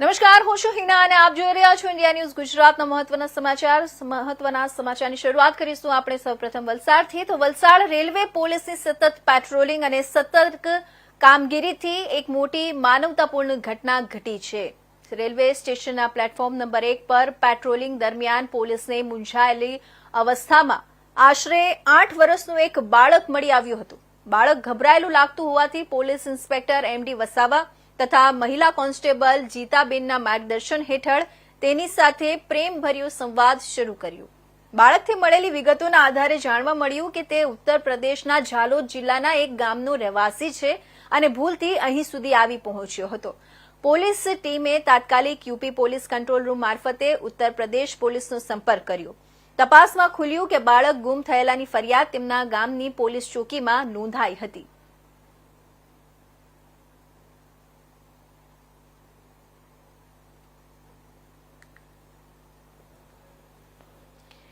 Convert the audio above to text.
નમસ્કાર, હું છું હિના અને આપ જોઈ રહ્યા છો ઇન્ડિયા ન્યૂઝ ગુજરાતના મહત્વના સમાચાર. મહત્વના સમાચારની શરૂઆત કરીશું આપણે સૌપ્રથમ વલસાડથી. તો વલસાડ રેલવે પોલીસની સતત પેટ્રોલિંગ અને સતર્ક કામગીરીથી એક મોટી માનવતાપૂર્ણ ઘટના ઘટી છે. રેલવે સ્ટેશનના પ્લેટફોર્મ નંબર એક પર પેટ્રોલિંગ દરમિયાન પોલીસને મૂંઝાયેલી અવસ્થામાં આશરે આઠ વર્ષનું એક બાળક મળી આવ્યું હતું. બાળક ગભરાયેલું લાગતું હોવાથી પોલીસ ઇન્સ્પેક્ટર એમડી વસાવા તથા મહિલા કોન્સ્ટેબલ જીતાબેનના માર્ગદર્શન હેઠળ તેની સાથે પ્રેમભર્યો સંવાદ શરૂ કર્યો. બાળકથી મળેલી વિગતોના આધારે જાણવા મળ્યું કે તે ઉત્તર પ્રદેશના ઝાલોદ જિલ્લાના એક ગામનો રહેવાસી છે અને ભૂલથી અહીં સુધી આવી પહોંચ્યો હતો. પોલીસ ટીમે તાત્કાલિક યુપી પોલીસ કંટ્રોલ રૂમ મારફતે ઉત્તર પ્રદેશ પોલીસનો સંપર્ક કર્યો. તપાસમાં ખુલ્યું કે બાળક ગુમ થયેલાની ફરિયાદ તેમના ગામની પોલીસ ચોકીમાં નોંધાઈ હતી.